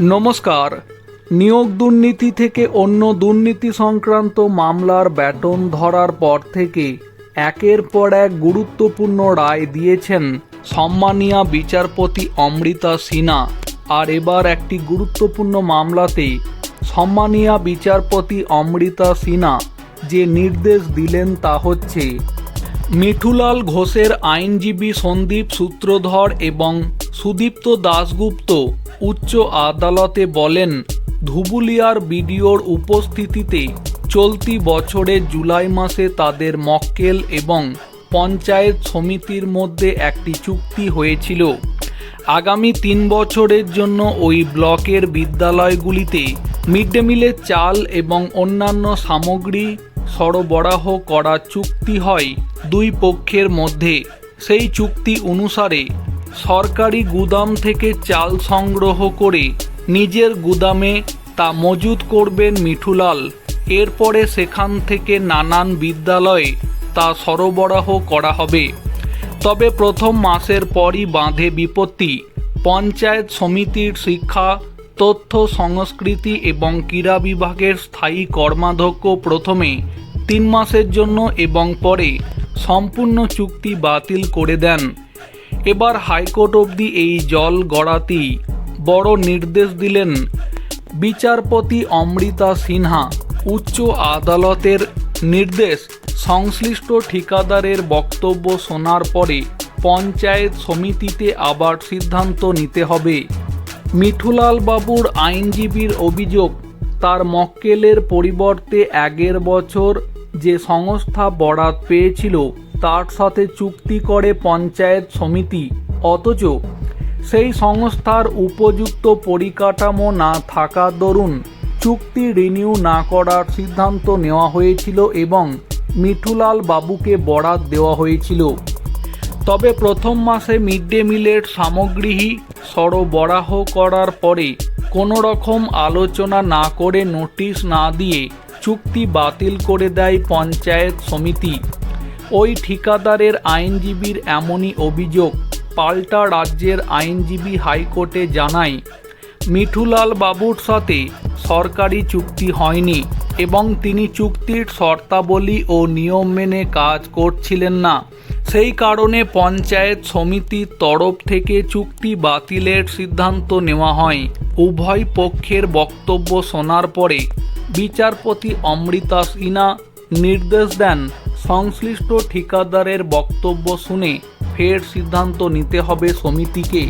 নমস্কার। নিয়োগ দুর্নীতি থেকে অন্য দুর্নীতি সংক্রান্ত মামলার ব্যাটন ধরার পর থেকে একের পর এক গুরুত্বপূর্ণ রায় দিয়েছেন সম্মানীয় বিচারপতি অমৃতা সিনহা। আর এবার একটি গুরুত্বপূর্ণ মামলাতে সম্মানীয় বিচারপতি অমৃতা সিনহা যে নির্দেশ দিলেন তা হচ্ছে, মিঠুলাল ঘোষের আইনজীবী সন্দীপ সূত্রধর এবং সুদীপ্ত দাশগুপ্ত উচ্চ আদালতে বলেন, ধুবুলিয়ার বিডিওর উপস্থিতিতে চলতি বছরের জুলাই মাসে তাদের মক্কেল এবং পঞ্চায়েত সমিতির মধ্যে একটি চুক্তি হয়েছিল। আগামী তিন বছরের জন্য ওই ব্লকের বিদ্যালয়গুলিতে মিড ডে মিলের চাল এবং অন্যান্য সামগ্রী সরবরাহ করা চুক্তি হয় দুই পক্ষের মধ্যে। সেই চুক্তি অনুসারে সরকারি গুদাম থেকে চাল সংগ্রহ করে নিজের গুদামে তা মজুত করবেন মিঠুলাল। এরপরে সেখান থেকে নানান বিদ্যালয়ে তা সরবরাহ করা হবে। তবে প্রথম মাসের পরই বাঁধে বিপত্তি। পঞ্চায়েত সমিতির শিক্ষা, তথ্য সংস্কৃতি এবং ক্রীড়া বিভাগের স্থায়ী কর্মাধ্যক্ষ প্রথমে তিন মাসের জন্য এবং পরে সম্পূর্ণ চুক্তি বাতিল করে দেন। এবার হাইকোর্ট অবধি এই জল গড়াতেই বড় নির্দেশ দিলেন বিচারপতি অমৃতা সিনহা। উচ্চ আদালতের নির্দেশ, সংশ্লিষ্ট ঠিকাদারের বক্তব্য শোনার পরে পঞ্চায়েত সমিতিতে আবার সিদ্ধান্ত নিতে হবে। মিঠুলাল বাবুর আইনজীবীর অভিযোগ, তার মক্কেলের পরিবর্তে আগের বছর যে সংস্থা বরাত পেয়েছিল তার সাথে চুক্তি করে পঞ্চায়েত সমিতি। অথচ সেই সংস্থার উপযুক্ত পরিকাঠামো না থাকা দরুন চুক্তি রিনিউ না করার সিদ্ধান্ত নেওয়া হয়েছিল এবং মিঠুলাল বাবুকে বরাত দেওয়া হয়েছিল। তবে প্রথম মাসে মিড ডে মিলের সামগ্রী সরবরাহ করার পরে কোনো রকম আলোচনা না করে নোটিশ না দিয়ে চুক্তি বাতিল করে দেয় পঞ্চায়েত সমিতি। ওই ঠিকাদারের আইনজীবীর এমনই অভিযোগ পাল্টা রাজ্যের আইনজীবী হাইকোর্টে জানায়। মিঠুলাল বাবুর সাথে সরকারি চুক্তি হয়নি এবং তিনি চুক্তির শর্তাবলী ও নিয়ম মেনে কাজ করছিলেন না। সেই কারণে পঞ্চায়েত সমিতির তরফ থেকে চুক্তি বাতিলের সিদ্ধান্ত নেওয়া হয়। উভয় পক্ষের বক্তব্য শোনার পরে বিচারপতি অমৃতা সিনহা নির্দেশ দেন সংশ্লিষ্ট ঠিকাদারের বক্তব্য শুনে ফের সিদ্ধান্ত নিতে হবে সমিতিকে।